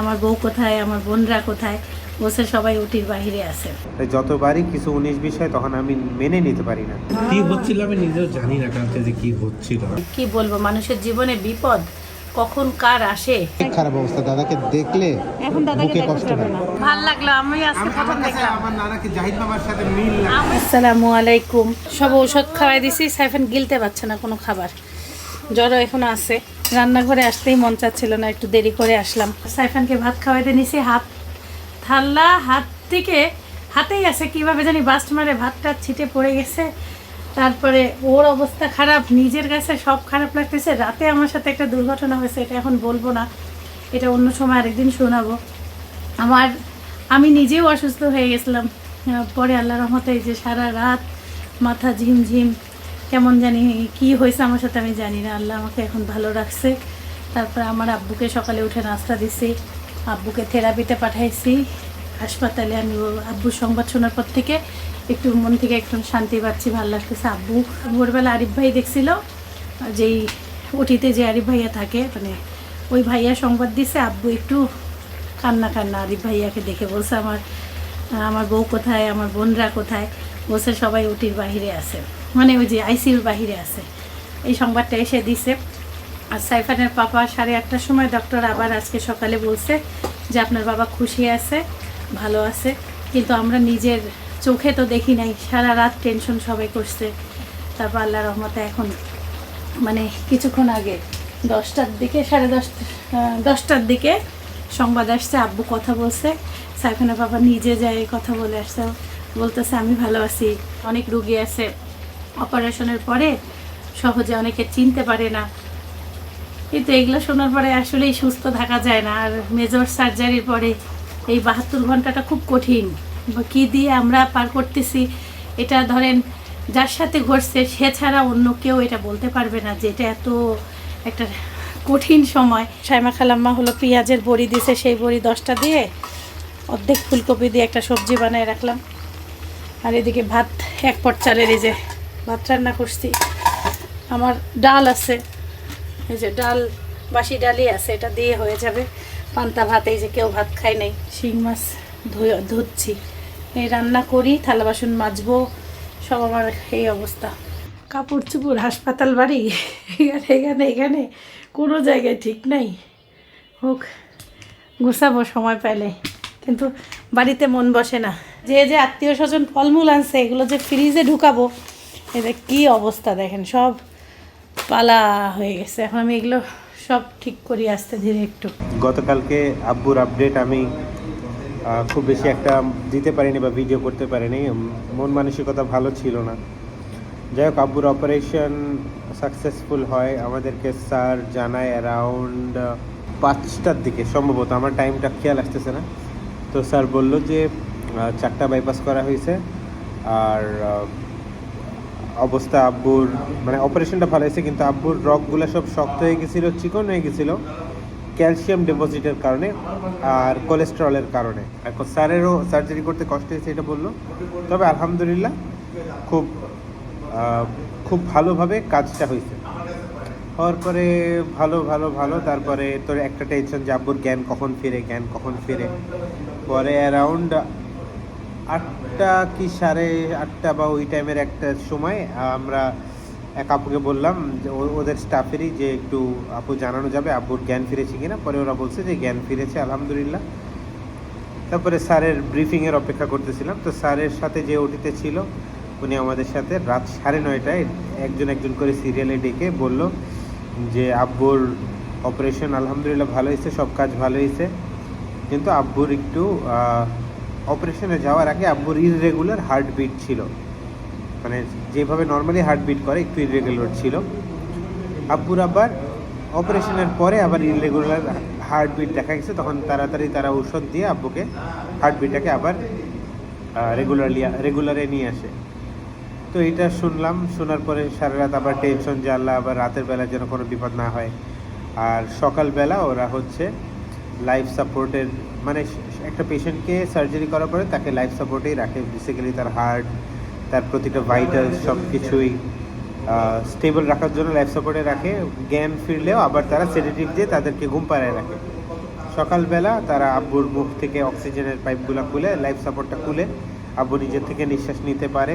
আমার বউ কোথায় আমার বোনরা কোথায় বসে সবাই উটির বাহিরে আছে। তাই যতবারই কিছু উনিশ বিষয় তখন আমি মেনে নিতে পারি না। কি হচ্ছিল আমি নিজেও জানি না কালকে যে কি হচ্ছিল। কি বলব মানুষের জীবনে বিপদ কখন কার আসে? খারাপ অবস্থা দাদাকে দেখলে এখন দাদাকে কষ্ট হয়। ভালো লাগল আমি আজকে প্রথম দেখলাম। আমার নানাকে জাহিদ বাবার সাথে মিল আসসালামু আলাইকুম। সব ঔষধ খাওয়াই দিছি সাইফান গিলতে পারছে না কোনো খাবার। জ্বরও এখনও আছে। রান্নাঘরে আসতেই মন চাচ্ছিল না, একটু দেরি করে আসলাম। সাইফানকে ভাত খাওয়াইতে নিছি, হাত থাল্লা হাত থেকে হাতেই আছে, কীভাবে জানি বাস্ট মারে ভাতটা ছিটে পড়ে গেছে। তারপরে ওর অবস্থা খারাপ, নিজের কাছে সব খারাপ লাগতেছে। রাতে আমার সাথে একটা দুর্ঘটনা হয়েছে, এটা এখন বলব না। এটা অন্য সময় আরেকদিন শোনাবো। আমার, আমি নিজেও অসুস্থ হয়ে গেছিলাম। পরে আল্লাহ রহমতে যে সারা রাত মাথা ঝিমঝিম কেমন জানি, কি হয়েছে আমার সাথে আমি জানি না। আল্লাহ আমাকে এখন ভালো রাখছে। তারপরে আমার আব্বুকে সকালে উঠে নাস্তা দিছি। আব্বুকে থেরাপিতে পাঠাইছি। হাসপাতালে আমি আব্বুর সংবাদ শোনার পর থেকে একটু মন থেকে একদম শান্তি পাচ্ছি, ভালো লাগতেছে। আব্বু, ভোরবেলা আরিফ ভাই দেখছিল, যেই ওটিতে যে আরিফ ভাইয়া থাকে মানে ওই ভাইয়া সংবাদ দিছে, আব্বু একটু কান্না কান্না আরিফ ভাইয়াকে দেখে বলছে, আমার আমার বউ কোথায়? আমার বোনরা কোথায়? বলছে, সবাই উটির বাহিরে আছে। মানে ওই যে আইসিউর বাহিরে আছে। এই সংবাদটা এসে দিছে। আর সাইফানের পাপা সাড়ে আটটার সময় ডক্টর আবার আজকে সকালে বলছে যে আপনার বাবা খুশি আছে, ভালো আছে। কিন্তু আমরা নিজের চোখে তো দেখি নাই, সারা রাত টেনশন সবাই করছে। তারপর আল্লাহ রহমতে এখন মানে কিছুক্ষণ আগে দশটার দিকে, সাড়ে দশটা দশটার দিকে সংবাদ আসছে, আব্বু কথা বলছে। সাইফানের বাবা নিজে যায় কথা বলে আসছে। বলতেছে, আমি ভালো আছি। অনেক রুগী আছে। অপারেশনের পরে সহজে অনেকে চিনতে পারে না। কিন্তু এগুলো শোনার পরে আসলেই সুস্থ থাকা যায় না। আর মেজর সার্জারির পরে এই বাহাত্তর ঘন্টাটা খুব কঠিন। কী দিয়ে আমরা পার করতেছি, এটা ধরেন যার সাথে ঘটছে, সে ছাড়া অন্য কেউ এটা বলতে পারবে না যে এটা এত একটা কঠিন সময়। সাইমা খালাম্মা হলো পেঁয়াজের বড়ি দিছে, সেই বড়ি দশটা দিয়ে অর্ধেক ফুলকপি দিয়ে একটা সবজি বানায় রাখলাম। আর এদিকে ভাত এক পট চালের এই যে ভাত রান্না করছি। আমার ডাল আছে। এই যে ডাল, বাসি ডালই আছে, এটা দিয়ে হয়ে যাবে। পান্তা ভাত, এই যে কেউ ভাত খায় নাই, শিং মাছ ধুয়ে ধুচ্ছি। এই রান্না করি, থালা বাসন মাজবো, সব আমার এই অবস্থা। কাপড় চুপড়, হাসপাতাল বাড়ি, এখানে এখানে এখানে, কোনো জায়গায় ঠিক নাই। হোক, গুছাবো সময় পেলে কিন্তু বাড়িতে মন বসে না। যে যে আত্মীয় স্বজন ফলমূল আনছে, এগুলো যে ফ্রিজে ঢুকাবো এদের কি অবস্থা দেখেন, সব পালা হয়ে গেছে। এখন আমি এগুলো সব ঠিক করি আস্তে ধীরে একটু। গতকালকে আব্বুর আপডেট আমি খুব বেশি একটা দিতে পারিনি বা ভিডিও করতে পারিনি। মন মানসিকতা ভালো ছিল না। যাই হোক, আব্বুর অপারেশন সাকসেসফুল হয়। আমাদেরকে স্যার জানায় অ্যারাউন্ড পাঁচটার দিকে। সম্ভবত আমার টাইমটা খেয়াল আসতেছে না। তো স্যার বলল যে চারটা বাইপাস করা হয়েছে। আর অবস্থা আব্বুর মানে অপারেশনটা ভালো হয়েছে, কিন্তু আব্বুর রগগুলো সব শক্ত হয়ে গেছিল, চিকন হয়ে গেছিল ক্যালসিয়াম ডিপোজিটের কারণে আর কোলেস্টেরলের কারণে। এখন স্যারেরও সার্জারি করতে কষ্ট হয়েছে, এটা বলল। তবে আলহামদুলিল্লাহ খুব খুব ভালোভাবে কাজটা হয়েছে। হওয়ার পরে ভালো ভালো ভালো, তারপরে তোর একটা টেনশন যে আব্বুর জ্ঞান কখন ফিরে, জ্ঞান কখন ফিরে। পরে অ্যারাউন্ড আটটা কি সাড়ে আটটা বা ওই টাইমের একটা সময়, আমরা এক আপুকে বললাম যে ওদের স্টাফেরই যে একটু আপু জানানো যাবে আব্বুর জ্ঞান ফিরেছে কিনা। পরে ওরা বলছে যে জ্ঞান ফিরেছে, আলহামদুলিল্লাহ। তারপরে স্যারের ব্রিফিংয়ের অপেক্ষা করতেছিলাম। তো স্যারের সাথে যে ওটিতে ছিল, উনি আমাদের সাথে রাত সাড়ে নয়টায় একজন একজন করে সিরিয়ালে ডেকে বলল যে, আব্বুর অপারেশন আলহামদুলিল্লাহ ভালো হয়েছে, সব কাজ ভালো হয়েছে। কিন্তু আব্বুর একটু অপারেশনে যাওয়ার আগে আব্বুর ইররেগুলার হার্টবিট ছিল। মানে যেভাবে নর্মালি হার্টবিট করে, একটু ইররেগুলার ছিল। আব্বুর আবার অপারেশনের পরে আবার ইররেগুলার হার্টবিট দেখা গেছে। তখন তাড়াতাড়ি তারা ঔষধ দিয়ে আব্বুকে হার্টবিটটাকে আবার রেগুলারলি রেগুলারে নিয়ে আসে। তো এটা শুনলাম, শোনার পরে সারা রাত আবার টেনশন জানলা আবার রাতের বেলা যেন কোনো বিপদ না হয়। আর সকালবেলা ওরা হচ্ছে লাইফ সাপোর্টের মানে একটা পেশেন্টকে সার্জারি করার পরে তাকে লাইফ সাপোর্টেই রাখে বেসিক্যালি তার হার্ট তার প্রতিটা ভাইটাল সব কিছুই স্টেবল রাখার জন্য লাইফ সাপোর্টে রাখে, জ্ঞান ফিরলেও আবার তারা সেডেটিভ দিয়ে তাদেরকে ঘুম পাড়ায় রাখে। সকালবেলা তারা আব্বুর মুখ থেকে অক্সিজেনের পাইপগুলো খুলে লাইফ সাপোর্টটা খুলে, আব্বু নিজের থেকে নিঃশ্বাস নিতে পারে।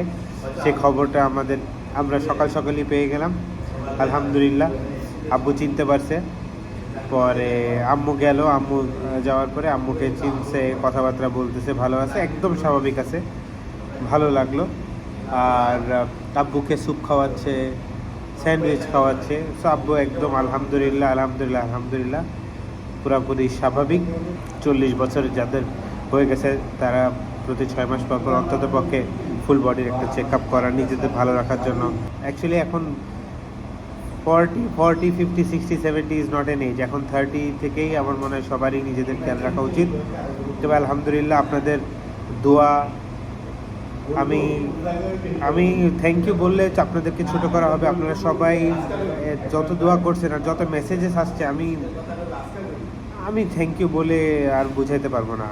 সে খবরটা আমাদের, আমরা সকাল সকালই পেয়ে গেলাম। আলহামদুলিল্লাহ, আব্বু চিনতে পারছে। পরে আম্মু গেল, আম্মু যাওয়ার পরে আম্মুকে চিনছে, কথাবার্তা বলতেছে, ভালো আছে, একদম স্বাভাবিক আছে, ভালো লাগল। আর আব্বুকে স্যুপ খাওয়াচ্ছে, স্যান্ডউইচ খাওয়াচ্ছে সো আব্বু একদম আলহামদুলিল্লাহ আলহামদুলিল্লাহ আলহামদুলিল্লাহ, পুরোপুরি স্বাভাবিক। চল্লিশ বছর যাদের হয়ে গেছে, তারা প্রতি ছয় মাস পর পর অন্তত পক্ষে ফুল বডির একটা চেক আপ করা, নিজেদের ভালো রাখার জন্য। অ্যাকচুয়ালি এখন forty forty, fifty, sixty, seventy is not an age এখন থার্টি থেকেই আমার মনে হয় সবারই নিজেদের খেয়াল রাখা উচিত। তবে আলহামদুলিল্লাহ আপনাদের দোয়া, আমি আমি থ্যাংক ইউ বললে আপনাদেরকে ছোট করা হবে। আপনারা সবাই যত দোয়া করছেন আর যত মেসেজেস আসছে, আমি আমি থ্যাংক ইউ বলে আর বুঝাইতে পারব না।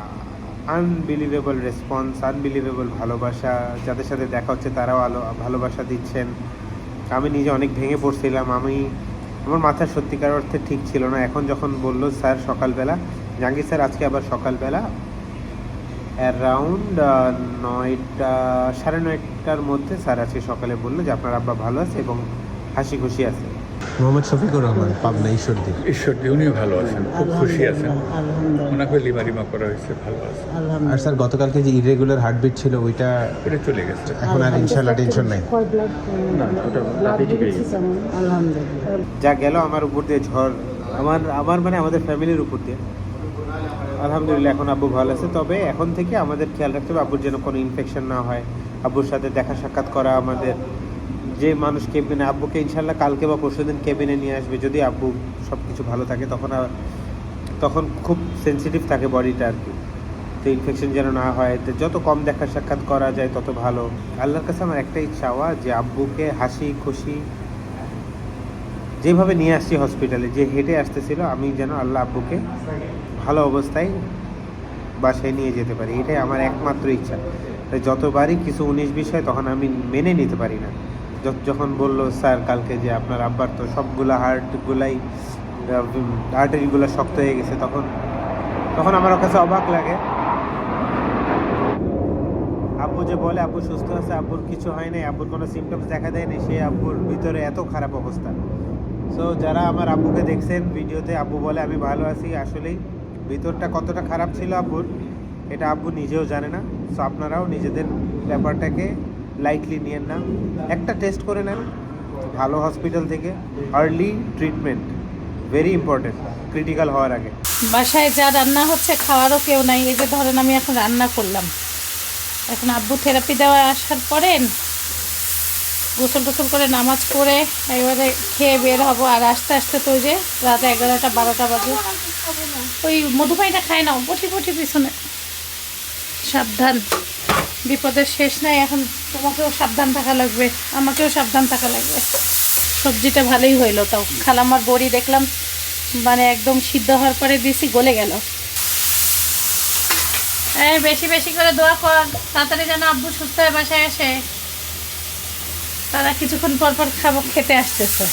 আনবিলিভেবল রেসপন্স আনবিলিভেবল ভালোবাসা, যাদের সাথে দেখা হচ্ছে তারাও আলো, ভালোবাসা দিচ্ছেন। আমি নিজে অনেক ভেঙে পড়ছিলাম, আমি, আমার মাথা সত্যিকার অর্থে ঠিক ছিল না। এখন যখন বলল, স্যার, সকালবেলা, জাহাঙ্গীর স্যার, আজকে আবার সকালবেলা অ্যারাউন্ড নয়টা, সাড়ে নয়টার মধ্যে স্যার আজকে সকালে বলল যে, আপনার আব্বা ভালো আছে এবং হাসি খুশি আছে। মোহাম্মদ শফিকুর রহমান পাবনা ঈশ্বরদী। ঈশ্বরদী উনিও ভালো আছেন খুব খুশি আছেন। ওনাকে লিমারিমা করা হয়েছে ভালো আছে। আর স্যার গতকালকে যে ইরেগুলার হার্টবিট ছিল ওইটা ওটা চলে গেছে। এখন আর ইনশাল্লাহ টেনশন নাই। যা গেল আমার উপর দিয়ে ঝড় আমার আমার মানে আমাদের ফ্যামিলির উপর দিয়ে। আলহামদুলিল্লাহ এখন আব্বু ভালো আছে। তবে এখন থেকে আমাদের খেয়াল রাখতে হবে আব্বুর যেন কোনো ইনফেকশন না হয়। আব্বুর সাথে দেখা সাক্ষাৎ করা আমাদের যে মানুষ কেবিনে আব্বুকে ইনশাল্লাহ কালকে বা পরশু দিন কেবিনে নিয়ে আসবে। যদি আব্বু সব কিছু ভালো থাকে, তখন তখন খুব সেনসিটিভ থাকে বডিটা আর কি। তো ইনফেকশন যেন না হয়। তো যত কম দেখা সাক্ষাৎ করা যায়, তত ভালো। আল্লাহর কাছে আমার একটাই চাওয়া যে আব্বুকে হাসি, খুশি যেভাবে নিয়ে আসছি হসপিটালে যে হেঁটে আসতেছিল, আমি যেন আল্লাহ আব্বুকে ভালো অবস্থায় বাসায় নিয়ে যেতে পারি। এটাই আমার একমাত্র ইচ্ছা। তাই যতবারই কিছু উনিশ বিষয় তখন আমি মেনে নিতে পারি না। যখন বলল, স্যার, কালকে যে আপনার আব্বার তো সবগুলো হার্টগুলাই আর্টারিগুলো শক্ত হয়ে গেছে, তখন তখন আমার কাছে অবাক লাগে। আব্বু যে বলে, আব্বু সুস্থ আছে, আব্বুর কিছু হয় নাই, আব্বুর কোনো সিমটমস দেখা দেয়নি, সে আব্বুর ভিতরে এত খারাপ অবস্থা। সো যারা আমার আব্বুকে দেখছেন ভিডিওতে, আব্বু বলে, আমি ভালো আছি, আসলেই ভিতরটা কতটা খারাপ ছিল আব্বুর, এটা আব্বু নিজেও জানে না। সো আপনারাও নিজেদের ব্যাপারটাকে লাইটলি নিয়েন না। একটা টেস্ট করে নেন, ভালো হসপিটাল থেকে early treatment very important critical হওয়ার আগে। বাসায় যা রান্না হচ্ছে খাওয়ারও কেউ নাই, এই যে ধরেন আমি এখন রান্না করলাম। এখন আব্বু থেরাপি দেওয়া আসার পরে গোসল টোসল করে নামাজ পড়ে এবারে খেয়ে বের হব, আর আস্তে আস্তে তো যে রাত এগারোটা, বারোটা বাজে। ওই মধুপাইটা খায় না পটি পটি পিছনে। সাবধান। বিপদের শেষ নাই, এখন তোমাকেও সাবধান থাকা লাগবে, আমাকেও সাবধান থাকা লাগবে। সবজিটা ভালোই হইল তাও। খালামার বড়ি দেখলাম মানে একদম সিদ্ধ হওয়ার পরে দিয়েছি গলে গেল। হ্যাঁ বেশি বেশি করে দোয়া কর, তাড়াতাড়ি যেন আব্বু সুস্থ হয়ে বাসায় আসে। তারা কিছুক্ষণ পর পর খাব, খেতে আসতেছে।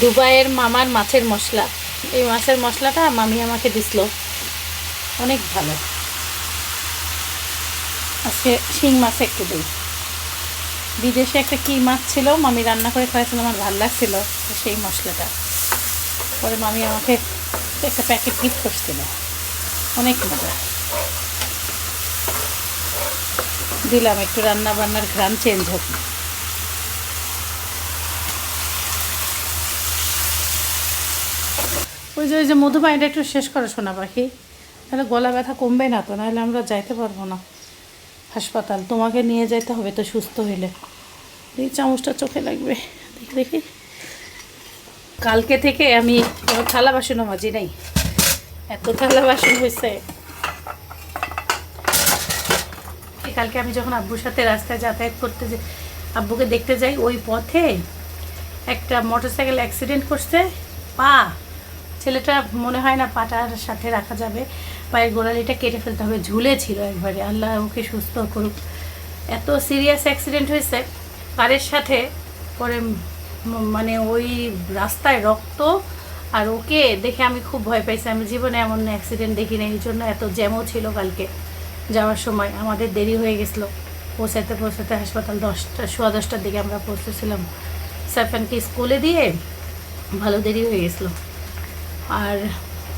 দুবাইয়ের মামার মাছের মশলা। এই মাছের মশলাটা মামি আমাকে দিছিল। অনেক ভালো। আজকে শিং মাছ একটু দিই। বিদেশে একটা কী মাছ ছিল, মামি রান্না করে খাওয়াইছিল, আমার ভালো লাগছিল সেই মশলাটা। পরে মামি আমাকে একটা প্যাকেট গিফট করছিল। অনেক মজা। দিলাম, একটু রান্না বান্নার ঘ্রাণ চেঞ্জ হোক। ওই যে ওই যে মধুবাইটা একটু শেষ করে শোনা পাখি। তাহলে গলা ব্যথা কমবে না তো, নাহলে আমরা যাইতে পারব না হাসপাতাল। তোমাকে নিয়ে যেতে হবে তো সুস্থ হইলে। এই চামচটা চোখে লাগবে। দেখি দেখি। কালকে থেকে আমি কোনো থালা বাসনও মাজি নাই। এত থালা বাসন হয়েছে কালকে আমি যখন আব্বুর সাথে রাস্তায় যাতায়াত করতে যে আব্বুকে দেখতে যাই, ওই পথে একটা মোটরসাইকেল অ্যাক্সিডেন্ট করছে, পা ছেলেটা মনে হয় না পাটার সাথে রাখা যাবে, পায়ের গোড়ালিটা কেটে ফেলতে হবে ঝুলে ছিল একবারে। আল্লাহ ওকে সুস্থ করুক। এত সিরিয়াস অ্যাক্সিডেন্ট হয়েছে। পায়ের সাথে পরে মানে ওই রাস্তায় রক্ত আর ওকে দেখে আমি খুব ভয় পাইছি। আমি জীবনে এমন অ্যাক্সিডেন্ট দেখি না এই জন্য এত জ্যামও ছিল কালকে যাওয়ার সময়। আমাদের দেরি হয়ে গেছিল। পৌঁছাতে পৌঁছাতে হাসপাতাল দশটা, সোয়া দশটার দিকে আমরা পৌঁছেছিলাম। সাইফানকে স্কুলে দিয়ে ভালো দেরি হয়ে গেছিল। আর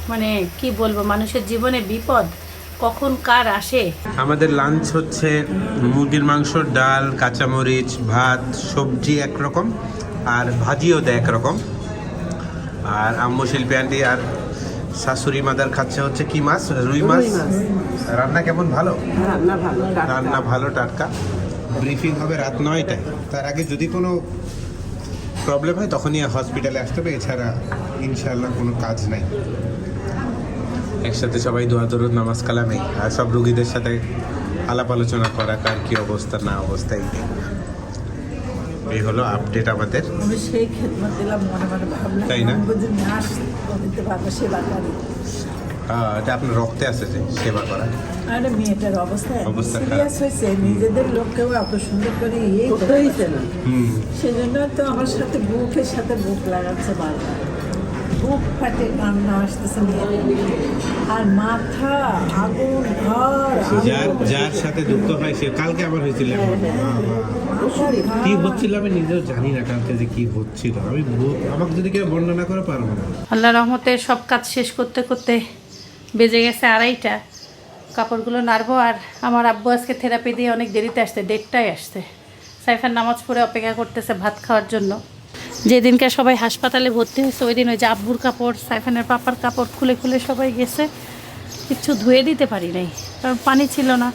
মানে কি বলব মানুষের জীবনে বিপদ কখন কার আসে? আমাদের লাঞ্চ হচ্ছে মুরগির মাংস ডাল কাঁচামরিচ ভাত সবজি একরকম আর ভাজিও দেয় একরকম। আর আম্মু শিল্পী আন্টি আর শাশুড়ি মাদার খাচ্ছে হচ্ছে কি মাছ? রুই মাছ? রান্না কেমন ভালো? রান্না ভালো রান্না ভালো টাটকা। ব্রিফিং হবে রাত নয়টায়। তার আগে যদি কোনো প্রবলেম হয় তখনই হসপিটালে আসতে হবে। এছাড়া ইনশাআল্লাহ কোনো কাজ নাই। একসাথে সবাই দোয়া দরুদ নামাজ কালামে। আর সব রুগীদের সাথে আলাপ আলোচনা করা কার কি অবস্থা না অবস্থা এই এই হলো আপডেট আমাদের। তাই না? এটা আপনার রক্তে আছে যে সেবা করা? আরে মেয়েটার অবস্থা অবস্থা সিরিয়াস হয়েছে নিজেদের লোককেও এত সুন্দর করে ইয়ে করতে হয়েছে না হুম। সেজন্য তো আমার সাথে বুকের সাথে বুক লাগাচ্ছে বারবার। বুক ফাটে কান্না আসতেছে আর মাথা আগুন ঘর যার যার সাথে যুক্ত হয় সে কালকে আবার হয়েছিল কি হচ্ছিল আমি নিজেও জানি না কালকে যে কি হচ্ছিল। আমি আমাকে যদি কেউ বর্ণনা করে পারব না। আল্লাহ রহমতে সব কাজ শেষ করতে করতে বেজে গেছে আড়াইটা। কাপড়গুলো নাড়বো আর আমার আব্বু আজকে থেরাপি দিয়ে অনেক দেরিতে আসতে দেড়টায় আসতে সাইফার নামাজ পড়ে অপেক্ষা করতেছে ভাত খাওয়ার জন্য। যেদিনকে সবাই হাসপাতালে ভর্তি হয়েছে ওই দিন ওই যে আব্বুর কাপড়, সাইফানের পাপার কাপড় খুলে খুলে সবাই গেছে। কিচ্ছু ধুয়ে দিতে পারি নাই, কারণ পানি ছিল না।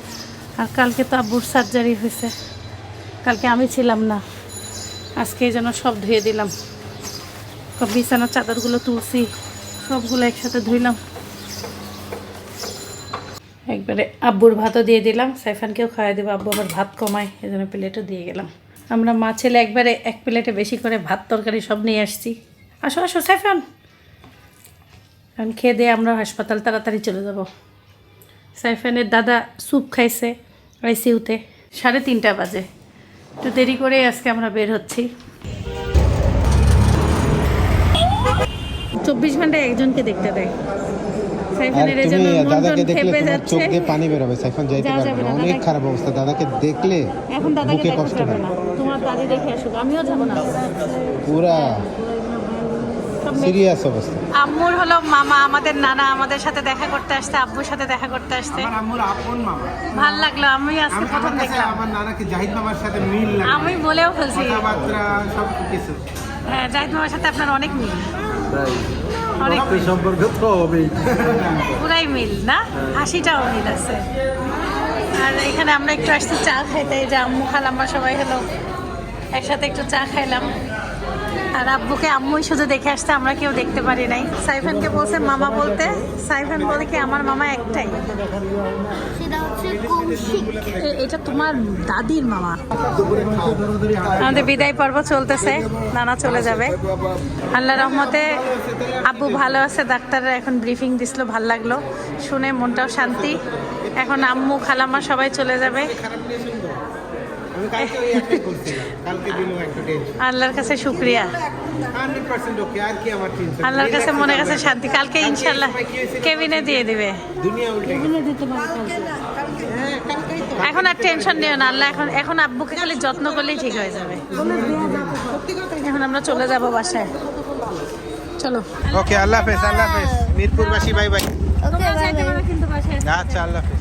আর কালকে তো আব্বুর সার্জারি হয়েছে। কালকে আমি ছিলাম না। আজকে এই সব ধুয়ে দিলাম। বিছানার চাদরগুলো তুলছি, সবগুলো একসাথে ধুইলাম। একবারে আব্বুর ভাতও দিয়ে দিলাম, সাইফানকেও খাওয়াই দেবো। আব্বু আবার ভাত কমায়, এই জন্য প্লেটও দিয়ে গেলাম। আমরা মা ছেলে একবারে এক প্লেটে বেশি করে ভাত, তরকারি সব নিয়ে আসছি। আসো আসো, সাইফান। এখন খেয়ে দিয়ে আমরা হাসপাতাল তাড়াতাড়ি চলে যাব। সাইফানের দাদা স্যুপ খাইছে আইসিউতে সাড়ে তিনটা বাজে। একটু দেরি করে আজকে আমরা বের হচ্ছি। চব্বিশ ঘন্টায় একজনকে দেখতে দেয়। সাইফানের এই জন্য পানি বেরোবে সাইফান যাইতে পারবে না, না। অনেক খারাপ অবস্থা দাদাকে দেখলে এখন দাদাকে না। তোমার দাদি দেখে আসুক আমিও যাব না। পুরা সব অবস্থা। আম্মুর হলো মামা আমাদের নানা আমাদের সাথে দেখা করতে আসছে আব্বুর সাথে দেখা করতে আসছে। আমার আপন মামা। ভালো লাগল আমি আজকে প্রথম দেখলাম। আমার নানাকে জাহিদ মামার সাথে মিল লাগে। আমি বলেও ফেলছি। কথাবার্তা সব কিছু হ্যাঁ জাহিদ মামার সাথে আপনার অনেক মিল। অনেক সম্পর্ক তো হবেই পুরাই মিল না? হাসিটাও মিল আছে। আর এখানে আমরা একটু আসছি চা খাইতে যে আম্মু খালাম্মা সবাই হলো। একসাথে একটু চা খাইলাম। আর আব্বুকে আম্মুই শুধু দেখে আসতে আমরা কেউ দেখতে পারি নাই। সাইফানকে বলছে মামা বলতে? সাইফান বলে কি আমার মামা একটাই। এটা তোমার দাদির মামা। আমাদের বিদায় পর্ব চলতেছে নানা চলে যাবে। আল্লাহ রহমতে আব্বু ভালো আছে ডাক্তাররা এখন ব্রিফিং দিছিল ভালো লাগল। শুনে মনটাও শান্তি। এখন আম্মু খালাম্মা সবাই চলে যাবে। আল্লাহর কাছে শুক্রিয়া। আল্লাহর কাছে মনে কাছে শান্তি। কালকে ইনশাল্লাহ কেবিনে দিয়ে দিবে। এখন আর টেনশন নিও না আল্লাহ এখন এখন আব্বুকে খালি যত্ন করলেই ঠিক হয়ে যাবে। এখন আমরা চলে যাব বাসায়। চলো। ওকে আল্লাহ হাফেজ আল্লাহ হাফেজ। মিরপুরবাসী বাই বাই। আচ্ছা আল্লাহ হাফেজ।